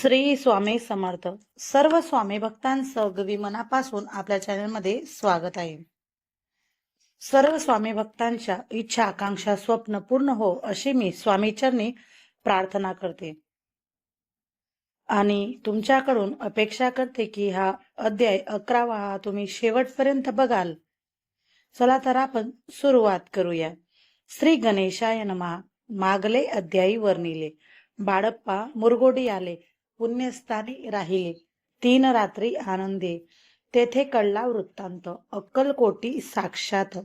श्री स्वामी समर्थ. सर्व स्वामी भक्तांचं अगदी मनापासून आपल्या चॅनलमध्ये स्वागत आहे. सर्व स्वामी भक्तांच्या इच्छा आकांक्षा स्वप्न पूर्ण हो अशी मी स्वामीचरणी प्रार्थना करते. आणि तुमच्याकडून अपेक्षा करते की हा अध्याय अकरावा हा तुम्ही शेवटपर्यंत बघाल. चला तर आपण सुरुवात करूया. श्री गणेशाय नमा. मागले अध्यायी वर्णिले. बाळप्पा मुरगोडी आले. पुण्यस्थानी राहिले. तीन रात्री आनंदे. तेथे कळला वृत्तांत. अक्कलकोटी साक्षात.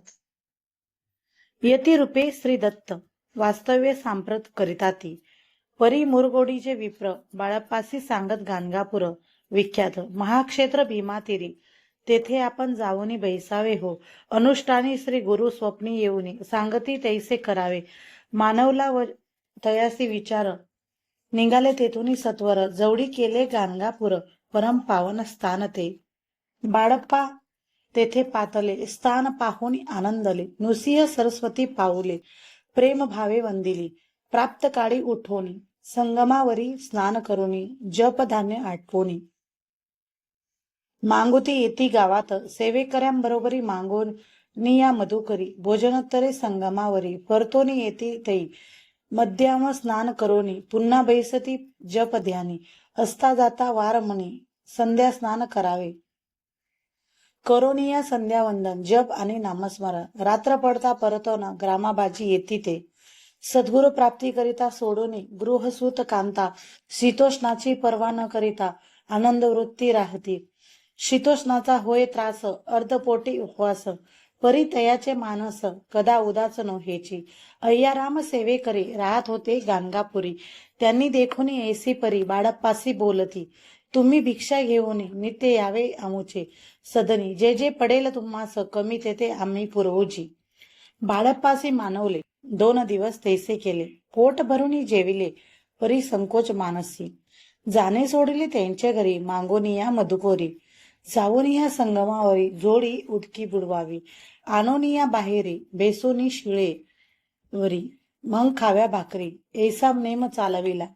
यती रूपे श्री दत्त. वास्तव्य सांप्रत करिताती. परी मुरगोडीचे विप्र. बाळप्पासी सांगत गाणगापुर. विख्यात. महाक्षेत्र भीमातिरी तेथे आपण जाऊनी बैसावे हो. अनुष्ठानी श्री गुरु स्वप्नी येऊनी. सांगती तैसे करावे. मानवला व तयासी विचार. निघाले तेथून सत्वर जवळी केले गाणगापुर परम पावन स्थान ते. बाळप्पा तेथे पातले स्थान पाहून आनंदले. नृसिंह सरस्वती पाऊले प्रेम भावे वंदिली. प्राप्त काळी उठोनी संगमावरी स्नान करुनी जप धान्य आठवणी मांगुती येती गावात सेवेकऱ्यांबरोबरी मागून निया मधुकरी भोजनोत्तरे संगमावरी परतोनी येती तई. मध्याम स्नान करोनी पुन्हा बैसती जप ध्यानी असता जाता वार म्हणी संध्या स्नान करावे। करोनिया संध्या वंदन जप आणि नामस्मरण. रात्र पडता परतवना ग्रामाबाजी येती ते. सद्गुरु प्राप्ती करिता सोडून गृहसूत कांता शीतोष्णाची पर्वा न करिता आनंद वृत्ती राहती. शीतोष्णाचा होय त्रास अर्धपोटी उपवास. परितयाचे मानस कदा उदाच हेची अय्याराम सेवे करी राहत होते गाणगापुरी. त्यांनी देखून ऐसी परी बाळप्पासी बोलती. तुम्ही भिक्षा घेऊन नित्य यावे आमुचे. सदनी जे जे पडेल तुम्हास कमी तेथे आम्ही पुरवूजी बाळप्पासी मानवले. दोन दिवस तैसे केले. पोट भरून जेविले. परी संकोच मानसी. जाणे सोडले त्यांच्या घरी मांगोनिया मधुकोरी. जाऊनिया संगमावरी जोडी उदकी बुडवावी. आनोनिया बाहेरी बेसोनी शिळे वरी मग खाव्या भाकरी. ऐसा नेम चालविला.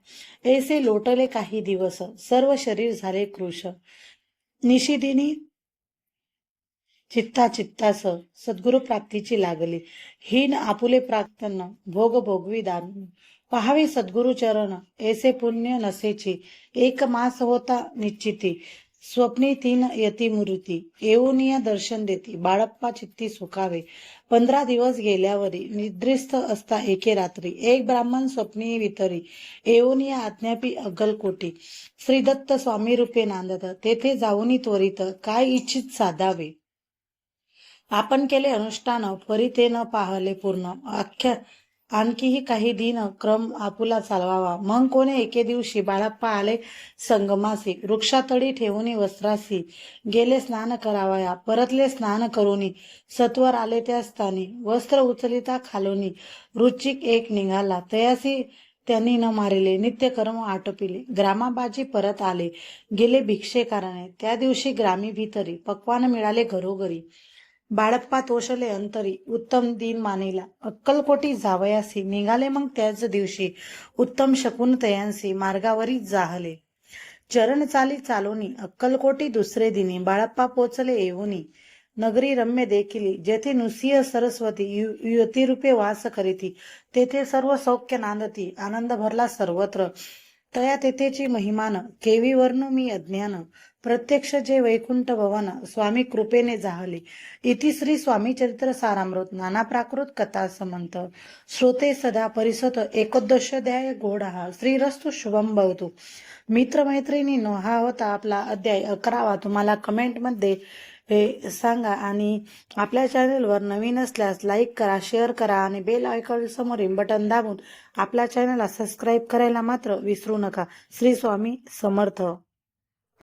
ऐसे लोटले काही दिवस सर्व शरीर झाले कृश निशिदिनी चित्ता चित्तास सद्गुरु प्राप्तीची लागली. हीन आपुले प्रार्थना भोग भोगवी दान. पहावे सद्गुरु चरण ऐसे पुण्य नसेची. एक मास होता निश्चिती. स्वप्नी तीन यती मूर्ती दर्शन देती. बाळप्पा चित्ती सुखावे. पंधरा दिवस गेल्यावरी निद्रिस्त असता एके रात्री. एक ब्राह्मण स्वप्नी वितरी. येऊनिया आज्ञापी अग्गलकोटी श्री दत्त स्वामी रूपे नांदत. तेथे जाऊनी त्वरित काय इच्छित साधावे? आपण केले अनुष्ठान परी ते न पाहले पूर्ण. आख्या आणखीही काही दिन क्रम आपुला चालवावा. मग कोणे एके दिवशी बाळाप्पा आले संगमासी. वृक्षातडी ठेवून वस्त्रासी. गेले स्नान करावया. परतले स्नान करूनी. सत्वर आले त्या स्थानी. वस्त्र उचलिता खालोनी. रुचिक एक निघाला. तयासी त्यांनी न मारिले. नित्यकर्म आटोपिले. ग्रामाबाजी परत आले. गेले भिक्षेकाराने. त्या दिवशी ग्रामी भीतरी पक्वान मिळाले घरोघरी. बाळप्पा तोषले अंतरी उत्तम दिन मानिला. अक्कलकोटी जावयासी निघाले मग त्याच दिवशी उत्तम शकून तयांसी मार्गावरी जाहले. चरण चाली चालोनी अक्कलकोटी दुसरे दिनी बाळप्पा पोचले येऊनी. नगरी रम्य देखिली जेथे नुसिय सरस्वती यु- युवतीरूपे वास करीती तेथे सर्व सौख्य नांदती आनंद भरला सर्वत्र. तया तेथेची महिमान केवी वर्णू मी अज्ञान. प्रत्यक्ष जे वैकुंठ भवन स्वामी कृपेने जाहले इति श्री स्वामी चरित्र सारामृत नाना प्राकृत कथा समंत श्रोते सदा परिसत एकोदशाध्याय घोडा श्रीरस्तु शुभम भवतो. मित्रमैत्रिणींनो हा होता आपला अध्याय अकरावा. तुम्हाला कमेंटमध्ये हे सांगा आणि आपल्या चॅनलवर नवीन असल्यास लाईक करा शेअर करा आणि बेल आयकॉन समोरील बटन दाबून आपल्या चॅनलला सबस्क्राईब करायला मात्र विसरू नका. श्री स्वामी समर्थ.